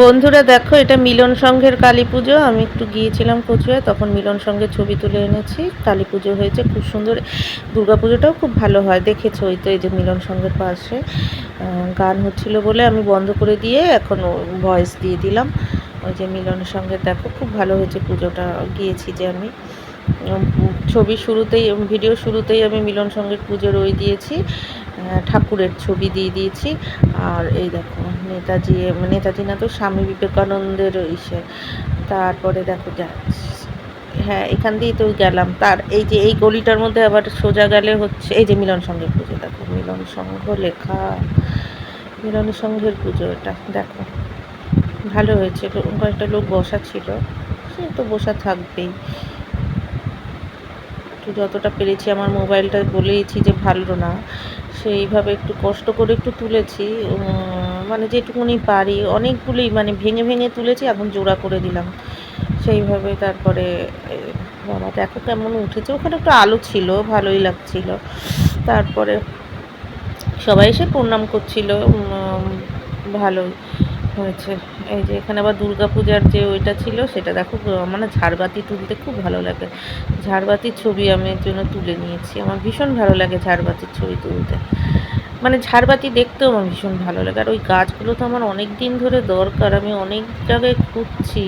বন্ধুরা দেখো, এটা মিলন সংঘের কালী পুজো। আমি একটু গিয়েছিলাম কচুয়া, তখন মিলন সংঘের ছবি তুলে এনেছি। কালী পুজো হয়েছে, খুব সুন্দর। দুর্গা পুজোটাও খুব ভালো হয়, দেখেছ? ওই তো, এই যে মিলন সংঘের পাশে। গান হচ্ছিল বলে আমি বন্ধ করে দিয়ে এখন ভয়েস দিয়ে দিলাম। ওই যে মিলন সংঘের দেখো, খুব ভালো হয়েছে পুজোটা, গিয়েছি যে আমি। ছবি শুরুতেই, ভিডিও শুরুতেই আমি মিলন সঙ্গের পুজোর ওই দিয়েছি। ঠাকুরের ছবি দিয়ে দিয়েছি। আর এই দেখো, নেতাজি নেতাজি না তো স্বামী বিবেকানন্দের ইসে তারপরে দেখো হ্যাঁ এখান দিয়েই তো গেলাম। তার এই যে এই গলিটার মধ্যে আবার সোজা গেলে হচ্ছে, এই যে মিলন সংঘের পুজো, দেখো, মিলন সংঘ লেখা, মিলন সংঘের পুজো এটা, দেখো। ভালো হয়েছে কয়েকটা লোক বসা ছিল, সে তো বসা থাকবেই। একটু যতটা পেরেছি, আমার মোবাইলটা বলেইছি যে ভালো না সেইভাবে একটু কষ্ট করে একটু তুলেছি মানে যেটুকুনি পারি, অনেকগুলি মানে ভেঙে ভেঙে তুলেছি এখন জোড়া করে দিলাম। সেইভাবে তারপরে বাবা দেখো কেমন উঠেছে। ওখানে একটু আলো ছিল, ভালোই লাগছিল। তারপরে সবাই এসে প্রণাম করছিল ভালোই। হয়েছে। এই যে এখানে আবার দুর্গা পূজার যে ওইটা ছিল, সেটা দেখো মানে ঝাড়বাতি তুলতে খুব ভালো লাগে। ঝাড়বাতির ছবি আমি এর জন্য তুলে নিয়েছি। আমার ভীষণ ভালো লাগে ঝাড়বাতির ছবি তুলতে। মানে ঝাড়বাতি দেখতেও আমার ভীষণ ভালো লাগে। আর ওই গাছগুলো তো আমার অনেক দিন ধরে দরকার, আমি অনেক জায়গায় খুঁজছি।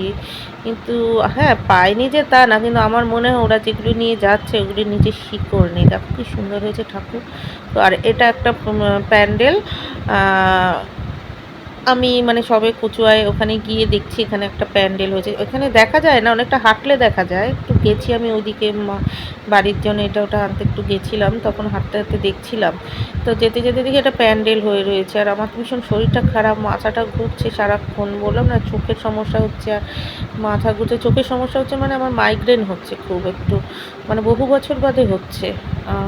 কিন্তু হ্যাঁ পাইনি যে তা না, কিন্তু আমার মনে হয় ওরা যেগুলো নিয়ে যাচ্ছে ওগুলি নিচে শিকড় নেই। দেখো কি সুন্দর হয়েছে ঠাকুর। তো আর এটা একটা প্যান্ডেল আমি মানে সবে কচুয়ায় ওখানে গিয়ে দেখছি এখানে একটা প্যান্ডেল হয়েছে। ওখানে দেখা যায় না, অনেকটা হাঁটলে দেখা যায়। একটু গেছি আমি ওইদিকে মা- বাড়ির জন্য এটা ওটা আনতে একটু গেছিলাম, তখন হাঁটতে হাঁটতে দেখছিলাম। তো যেতে যেতে দেখি একটা প্যান্ডেল হয়ে রয়েছে আর আমার ভীষণ শরীরটা খারাপ, মাথাটা ঘুরছে সারাক্ষণ। বললাম না, চোখের সমস্যা হচ্ছে আর মাথা ঘুরছে। চোখের সমস্যা হচ্ছে মানে আমার মাইগ্রেন হচ্ছে খুব একটু মানে বহু বছর বাদে হচ্ছে।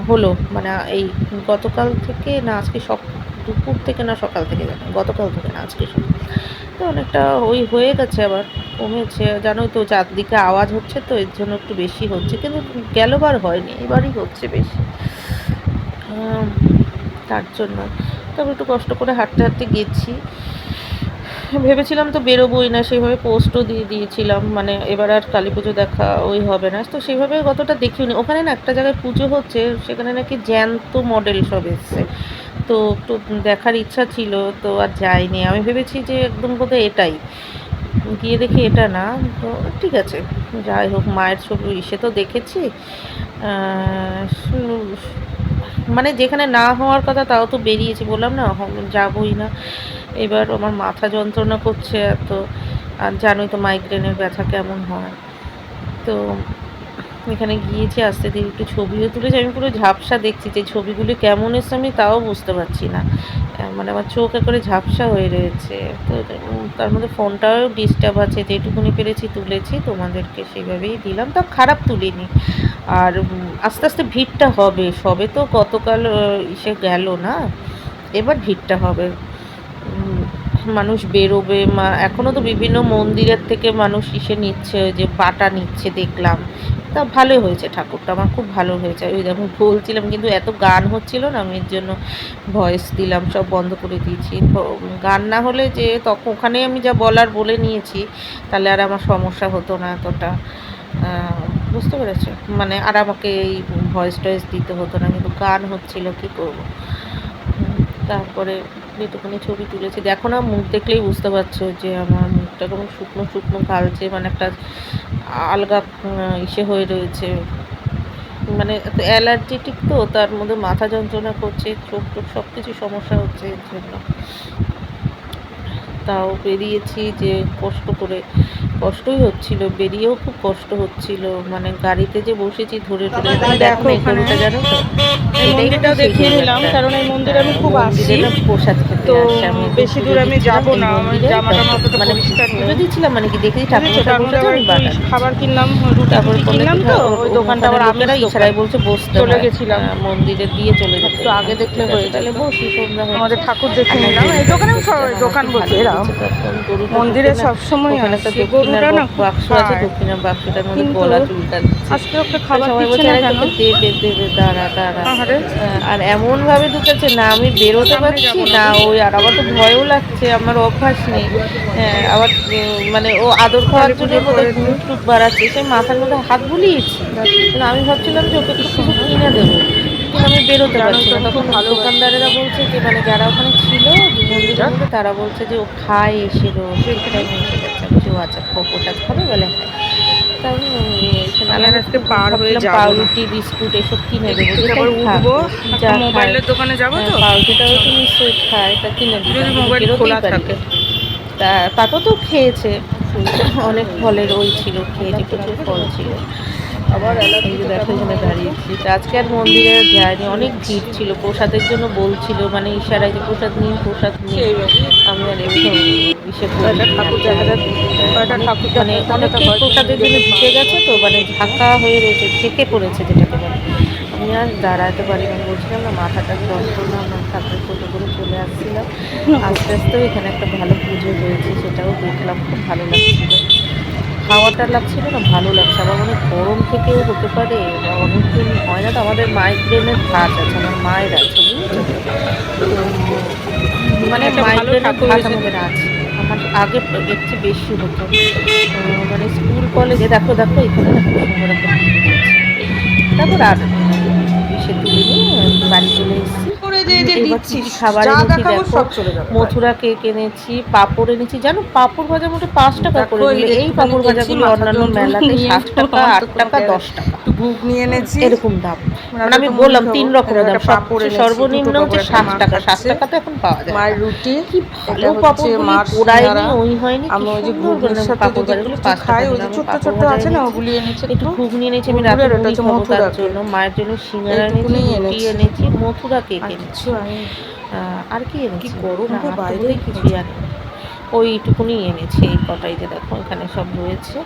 হলো মানে এই গতকাল থেকে না, আজকে সব দুপুর থেকে না সকাল থেকে জানি, গতকাল থেকে না, আজকে তো অনেকটা ওই হয়ে গেছে আবার, কমেছে। জানোই তো চারদিকে আওয়াজ হচ্ছে তো, এর জন্য একটু বেশি হচ্ছে, কিন্তু গেলবার হয়নি, এবারই হচ্ছে বেশি। তার জন্য। তবে একটু কষ্ট করে হাঁটতে হাঁটতে গেছি। ভেবেছিলাম তো বেরোবোই না, সেইভাবে পোস্টও দিয়ে দিয়েছিলাম মানে এবার আর কালী পুজো দেখা ওই হবে না। তো সেইভাবে কতটা দেখিওনি ওখানে না একটা জায়গায় পুজো হচ্ছে, সেখানে নাকি জ্যান্ত মডেল সব এসছে। তো একটু দেখার ইচ্ছা ছিল, তো আর যাইনি। আমি ভেবেছি যে একদম বোধহয় এটাই। গিয়ে দেখি এটা না, তো ঠিক আছে, যাই হোক, মায়ের ছবি সে তো দেখেছি। মানে যেখানে না হওয়ার কথা তাও তো বেরিয়েছি, বললাম না যাবোই না। এবার আমার মাথা যন্ত্রণা করছে এত, আর জানোই তো মাইগ্রেনের ব্যথা কেমন হয়। তো এখানে গিয়েছি, আস্তে ধীরে একটু ছবিও তুলেছি, আমি পুরো ঝাপসা দেখছি যে ছবিগুলি কেমন এসছে, আমি তাও বুঝতে পারছি না। মানে আমার চোখ করে ঝাপসা হয়ে রয়েছে। তো তার মধ্যে ফোনটাও ডিস্টার্ব আছে যেটুকুনি পেরেছি, তুলেছি, তোমাদেরকে সেইভাবেই দিলাম। তা খারাপ তুলিনি। আর আস্তে আস্তে ভিড়টা হবে, সবে তো গতকাল ইসে গেল না, এবার ভিড়টা হবে। মানুষ বেরোবে, মা এখনও তো বিভিন্ন মন্দিরের থেকে মানুষ ইসে নিচ্ছে যে বাটা নিচ্ছে দেখলাম। তা ভালোই হয়েছে ঠাকুরটা, আমার খুব ভালো হয়েছে। ওই আমি বলছিলাম, কিন্তু এত গান হচ্ছিল না, আমি এর জন্য ভয়েস দিলাম, সব বন্ধ করে দিয়েছি। গান না হলে যে তখন ওখানে আমি যা বলার বলে নিয়েছি, তাহলে আর আমার সমস্যা হতো না এতটা। বুঝতে পেরেছ? মানে আর আমাকে এই ভয়েস টয়েস দিতে হতো না, কিন্তু গান হচ্ছিল, কি করব? তারপরে যেটুকুনি ছবি তুলেছি। দেখো না, মুখ দেখলেই বুঝতে পারছ যে আমার মুখটা কেমন শুকনো শুকনো কালচে মানে একটা আলগা ইসে হয়ে রয়েছে। মানে অ্যালার্জেটিক তো, তার মধ্যে মাথা যন্ত্রণা করছে, চোখ টোক সব কিছু সমস্যা হচ্ছে এর জন্য। তাও বেরিয়েছি যে কষ্ট করে কষ্টই হচ্ছিল বেরিয়েও খুব কষ্ট হচ্ছিল। মানে গাড়িতে যে বসেছি ধরে ধরে দেখো এই জানো তো মন্দিরটাও দেখিয়ে নিলাম কারণ এই মন্দিরে আমি খুব আসি প্রসাদ তো বেশি দূর আমি যাব না, আমার মন্দিরে, অতটা মানে। মানে কি দেখেছি। খাবার কিনলাম তারপর কিনলাম তো ওই দোকানটা আবার লোকেরা ইশারায় বলছে বসতে চলে গেছিলাম। আহ, মন্দিরে দিয়ে চলে যেতে একটু আগে দেখলে হয়ে তাহলে যেত। বসি সন্ধ্যা আমাদের ঠাকুর দেখে নিলাম। এই আমার দোকান লেগেছে তখন গরুটা মন্দিরে সবসময় ওখানে একটা আসি দক্ষিণ গরু দক্ষিণার গরুটা না? বক- খুব বাক্স আছে দক্ষিণার বাক্সটার মধ্যে গলা চুলকাচ্ছে আজকে ওকে খাবার দিচ্ছে না কেন? দেবে দেবে দাঁড়া দাঁড়া। আর এমন ভাবে ঢুকেছে না আমি বেরোতে পারছি না। ওই আর আমার তো ভয়ও লাগছে আমার অভ্যাস নেই। হ্যাঁ, আবার মানে ও আদর খাওয়ার জন্য বোধহয় বাড়াচ্ছে। সে মাথার মধ্যে হাত বুলিয়েছি। আমি ভাবছিলাম যে ওকে একটু কিছু কিনে দেবো। আমি বেরোতে পারছি না। তখন। দোকানদারেরা বলছে যে মানে যারা ওখানে ছিল মন্দিরের মধ্যে তারা বলছে যে ও খায় এসে রোজ টাইমে এসে। খাবে বলে হ্যাঁ। আজকে পার হয়ে যাব পাউরুটি বিস্কুট এসব কিনে দেবো একটু যেটাই আবার খাক, উঠবো। যা মোবাইলের দোকানে যাব তো? হ্যাঁ, পাউরুটিটাও তো নিশ্চয়ই খায় তা কিনে দিই যদি মোবাইল খোলা থাকে। তা তাতো তো খেয়েছে। অনেক ফলের ওই ছিল খেয়েছে প্রচুর ফল ছিল। আবার দেখো এখানে দাঁড়িয়েছি তা আজকে আর মন্দিরে যায়নি অনেক ভিড় ছিল প্রসাদের জন্য বলছিল মানে ইশারায় যে প্রসাদ নিন প্রসাদ নিন। আমি আর মানে দেখা অনেকে প্রসাদের জন্য ঢুকে গেছে তো মানে ঢাকা হয়ে রয়েছে ঢেকে পড়েছে যেটাকে বলে। আমি আর দাঁড়াতে পারি না বলছিলাম না মাথাটা যন্ত্রণা আমার ঠাকুরের ছোটো করে চলে আসছিলাম। আস্তে আস্তে এখানে একটা ভালো পুজো হয়েছে সেটাও দেখলাম খুব ভালো লাগছিল। খাওয়াটা লাগছিল না ভালো লাগছে আমার অনেক গরম থেকেও হতে পারে অনেকদিন হয় না তো আমাদের মাইগ্রেনের ভাত আছে আমার মায়ের আছে বুঝেছ? মানে মাইগ্রেনের ভাত আমাদের আছে। আমার আগে এর চেয়ে বেশি হতো। মানে স্কুল কলেজে দেখো দেখো এখানে দেখো সুন্দর একটা তারপর আর সে তুলে নিয়ে বাড়ি চলে এসেছি করে যে যে এবার দিচ্ছিস? কি খাবার এনেছি দেখো। মথুরা কেক এনেছি পাঁপড় এনেছি। জানো পাঁপড় ভাজা মোটে পাঁচ টাকা করে এই দিলে এই পাঁপড় ভাজাগুলো অন্যান্য মেলাতে সাত টাকা আট টাকা দশ টাকা। এনেছি। এরকম দাম। মানে আমি বললাম তিন খাব। রকমের দাম পাঁপড় সবচেয়ে সর্বনিম্ন হচ্ছে মাছ টাকা। খাচ্ছে। টাকা তো এখন পাওয়া যায়। মায়ের রুটি। কি ভালো পোড়ায়নি ওই হয়নি আমি ওই যে ঘুগনির সাথে পাঁপড় যদি খাই ওই যে ছোট্ট ছোট্ট আছে না। ওগুলি এনেছি একটু ঘুগনি এনেছি আমি রাতে খাব তার মথুরা জন্য মায়ের জন্য সিঙ্গারা এনেছি এনেছি। মথুরা কেক এনেছি আর কি এনেছি? কি গরম আর বাইরে। কিছুই আনি ওইটুকুনি এনেছি এই কটাইতে দেখো এখানে সব রয়েছে।